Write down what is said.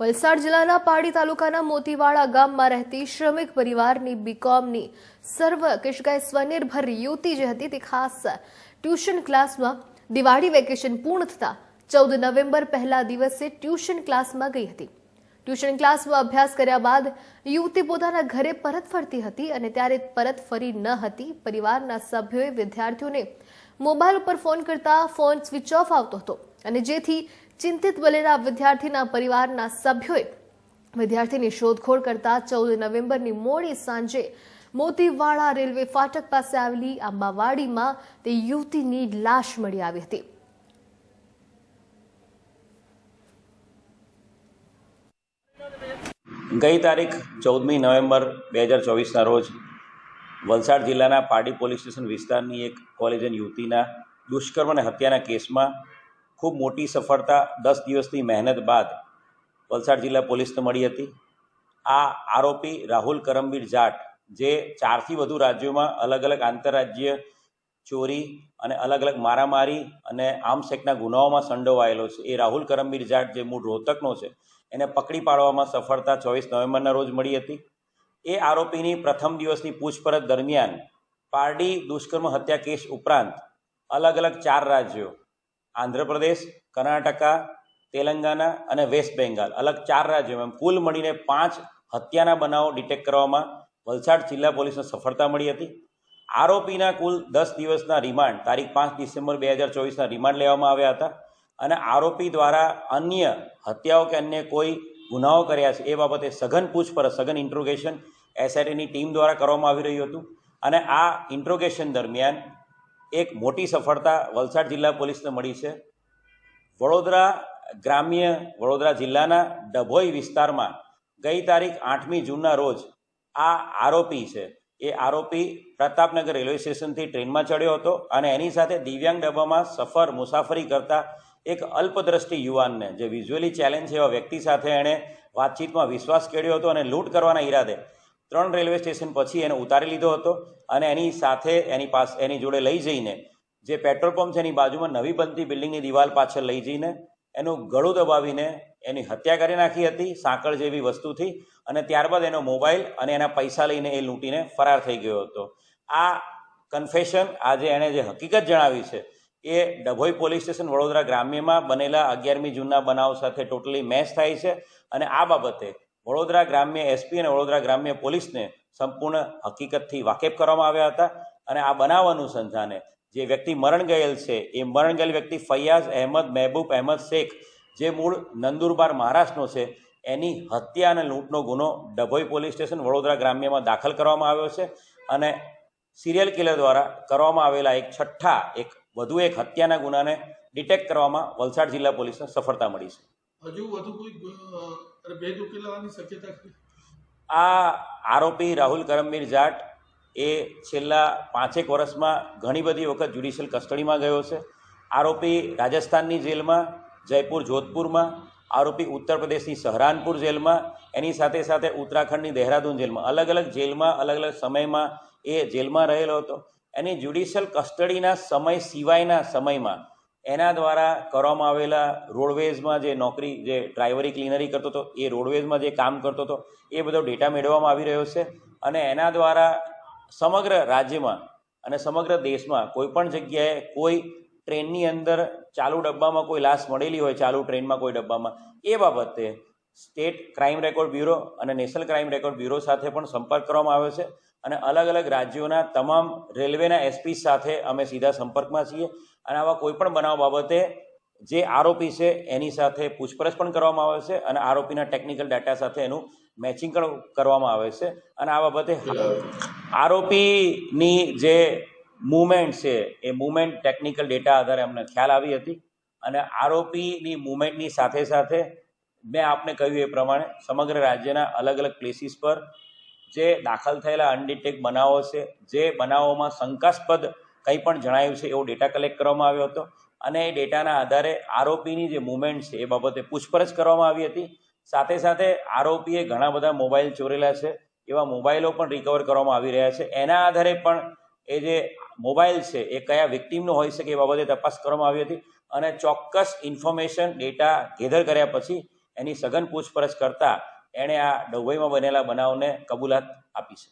વલસાડ જિલ્લાના પાડી તાલુકાના મોતીવાડા ગામમાં રહેતી શ્રમિક પરિવારની બીકોમની સર્વ કેશકાય સ્વનિર્ભર યુવતી જે હતી તે ખાસ ટ્યુશન ક્લાસમાં દિવાળી વેકેશન પૂર્ણ થતા ચૌદ નવેમ્બર પહેલા દિવસે ટ્યુશન ક્લાસમાં ગઈ હતી. ટ્યુશન ક્લાસમાં અભ્યાસ કર્યા બાદ યુવતી પોતાના ઘરે પરત ફરતી હતી અને ત્યારે પરત ફરી ન હતી. પરિવારના સભ્યોએ વિદ્યાર્થીઓને મોબાઈલ ઉપર ફોન કરતા ફોન સ્વિચ ઓફ આવતો હતો અને જેથી ચિંતિત બનેલા વિદ્યાર્થીના પરિવારના સભ્યોએ વિદ્યાર્થીની શોધખોળ કરતા ચૌદ નવેમ્બરની મોડી સાંજે મોતીવાડા રેલવે ફાટક પાસે આવેલી આંબાવાડીમાં તે યુવતીની લાશ મળી આવી હતી. ગઈ તારીખ ચૌદમી નવેમ્બર બે હજાર ચોવીસના રોજ વલસાડ જિલ્લાના પાડી પોલીસ સ્ટેશન વિસ્તારની એક કોલેજ યુવતીના દુષ્કર્મ અને હત્યાના કેસમાં ખૂબ મોટી સફળતા દસ દિવસની મહેનત બાદ વલસાડ જિલ્લા પોલીસને મળી હતી. આ આરોપી રાહુલ કરમબીર જાટ, જે ચારથી વધુ રાજ્યોમાં અલગ અલગ આંતરરાજ્ય ચોરી અને અલગ અલગ મારામારી અને આમસેકના ગુનાઓમાં સંડોવાયેલો છે. એ રાહુલ કરમબીર જાટ જે મૂળ રોહતકનો છે, એને પકડી પાડવામાં સફળતા ચોવીસ નવેમ્બરના રોજ મળી હતી. એ આરોપીની પ્રથમ દિવસની પૂછપરછ દરમિયાન પારડી દુષ્કર્મ હત્યા કેસ ઉપરાંત અલગ અલગ ચાર રાજ્યો આંધ્રપ્રદેશ, કર્ણાટકા, તેલંગાના અને વેસ્ટ બેંગાલ અલગ ચાર રાજ્યોમાં કુલ મળીને પાંચ હત્યાના બનાવો ડિટેક્ટ કરવામાં વલસાડ જિલ્લા પોલીસને સફળતા મળી હતી. આરોપીના કુલ દસ દિવસના રિમાન્ડ તારીખ પાંચ ડિસેમ્બર બે હજાર ચોવીસના રિમાન્ડ લેવામાં આવ્યા હતા અને આરોપી દ્વારા અન્ય હત્યાઓ કે અન્ય કોઈ ગુનાઓ કર્યા છે એ બાબતે સઘન પૂછપરછ, સઘન ઇન્ટ્રોગેશન એસઆઈટીની ટીમ દ્વારા કરવામાં આવી રહ્યું હતું. અને આ ઇન્ટ્રોગેશન દરમિયાન એક મોટી સફળતા વલસાડ જિલ્લા પોલીસને મળી છે. વડોદરા ગ્રામ્ય વડોદરા જિલ્લાના ડભોઈ વિસ્તારમાં ગઈ તારીખ આઠમી જૂનના રોજ આ આરોપી છે. એ આરોપી પ્રતાપનગર રેલવે સ્ટેશનથી ટ્રેનમાં ચડ્યો હતો અને એની સાથે દિવ્યાંગ ડબ્બામાં સફર મુસાફરી કરતા એક અલ્પદ્રષ્ટિ યુવાનને, જે વિઝ્યુઅલી ચેલેન્જ એવા વ્યક્તિ સાથે એણે વાતચીતમાં વિશ્વાસ કેળ્યો હતો અને લૂંટ કરવાના ઈરાદે ત્રણ રેલવે સ્ટેશન પછી એને ઉતારી લીધો હતો અને એની સાથે એની પાસે, એની જોડે લઈ જઈને જે પેટ્રોલ પંપ છે એની બાજુમાં નવી બનતી બિલ્ડિંગની દિવાલ પાછળ લઈ જઈને એનું ગળું દબાવીને એની હત્યા કરી નાખી હતી, સાંકળ જેવી વસ્તુથી અને ત્યારબાદ એનો મોબાઈલ અને એના પૈસા લઈને એ લૂંટીને ફરાર થઈ ગયો હતો. આ કન્ફેશન આજે એણે જે હકીકત જણાવી છે એ ડભોઈ પોલીસ સ્ટેશન વડોદરા ગ્રામ્યમાં બનેલા અગિયારમી જૂનના બનાવ સાથે ટોટલી મેચ થાય છે અને આ બાબતે વડોદરા ગ્રામ્ય એસપી અને વડોદરા ગ્રામ્ય પોલીસને સંપૂર્ણ હકીકતથી વાકેફ કરવામાં આવ્યા હતા અને આ બનાવ અનુસંધાને જે વ્યક્તિ મરણ ગયેલ છે, એ મરણ ગયેલ વ્યક્તિ ફૈયાઝ અહેમદ મહેબૂબ અહેમદ શેખ, જે મૂળ નંદુરબાર મહારાષ્ટ્રનો છે, એની હત્યા અને લૂંટનો ગુનો ડભોઈ પોલીસ સ્ટેશન વડોદરા ગ્રામ્યમાં દાખલ કરવામાં આવ્યો છે અને સિરિયલ કિલર દ્વારા કરવામાં આવેલા એક છઠ્ઠા, એક વધુ એક હત્યાના ગુનાને ડિટેક્ટ કરવામાં વલસાડ જિલ્લા પોલીસને સફળતા મળી છે. હજુ વધુ કોઈ ભેદ ઉકેલવાની શક્યતા છે? આ આરોપી રાહુલ કરમવીર જાટ એ છેલ્લા પાંચેક વર્ષમાં ઘણી બધી વખત જ્યુડિશિયલ કસ્ટડીમાં ગયો છે. આરોપી રાજસ્થાનની જેલમાં, જયપુર જોધપુરમાં, આરોપી ઉત્તર પ્રદેશની સહરાનપુર જેલમાં, એની સાથે સાથે ઉત્તરાખંડની દહેરાદૂન જેલમાં. અલગ અલગ જેલમાં, અલગ અલગ સમયમાં એ જેલમાં રહેલો હતો. એની જ્યુડિશિયલ કસ્ટડીના સમય સિવાયના સમયમાં એના દ્વારા કરવામાં આવેલા રોડવેઝમાં જે નોકરી, જે ડ્રાઈવરી ક્લીનરી કરતો હતો, એ રોડવેઝમાં જે કામ કરતો હતો, એ બધો ડેટા મેળવવામાં આવી રહ્યો છે અને એના દ્વારા સમગ્ર રાજ્યમાં અને સમગ્ર દેશમાં કોઈ પણ જગ્યાએ કોઈ ટ્રેનની અંદર ચાલુ ડબ્બામાં કોઈ લાશ મળેલી હોય, ચાલુ ટ્રેનમાં કોઈ ડબ્બામાં, એ બાબતે સ્ટેટ ક્રાઇમ રેકોર્ડ બ્યુરો અને નેશનલ ક્રાઇમ રેકોર્ડ બ્યુરો સાથે પણ સંપર્ક કરવામાં આવ્યો છે. અને અલગ અલગ રાજ્યોના તમામ રેલવેના એસપી સાથે અમે સીધા સંપર્કમાં છીએ. અને આવા કોઈ પણ બનાવ બાબતે જે આરોપી છે, એની સાથે પૂછપરછ પણ કરવામાં આવે છે અને આરોપીના ટેકનિકલ ડેટા સાથે એનું મેચિંગ પણ કરવામાં આવે છે. અને આ બાબતે આરોપીની જે મુવમેન્ટ છે, એ મુમેન્ટ ટેકનિકલ ડેટા આધારે અમને ખ્યાલ આવી હતી. અને આરોપીની મુમેન્ટની સાથે સાથે મેં આપને કહ્યું એ પ્રમાણે સમગ્ર રાજ્યના અલગ અલગ પ્લેસીસ પર જે દાખલ થયેલા અનડિટેક બનાવો છે, જે બનાવોમાં શંકાસ્પદ કંઈ પણ જણાયું છે એવો ડેટા કલેક્ટ કરવામાં આવ્યો હતો. અને એ ડેટાના આધારે આરોપીની જે મુવમેન્ટ છે એ બાબતે પૂછપરછ કરવામાં આવી હતી. સાથે સાથે આરોપીએ ઘણા બધા મોબાઈલ ચોરેલા છે, એવા મોબાઈલો પણ રિકવર કરવામાં આવી રહ્યા છે. એના આધારે પણ એ જે મોબાઈલ છે એ કયા વિક્ટીમનો હોઈ શકે એ બાબતે તપાસ કરવામાં આવી હતી. અને ચોક્કસ ઇન્ફોર્મેશન ડેટા ગેધર કર્યા પછી એની સઘન પૂછપરછ કરતાં એણે આ ડભોઈમાં બનેલા બનાવને કબૂલાત આપી છે.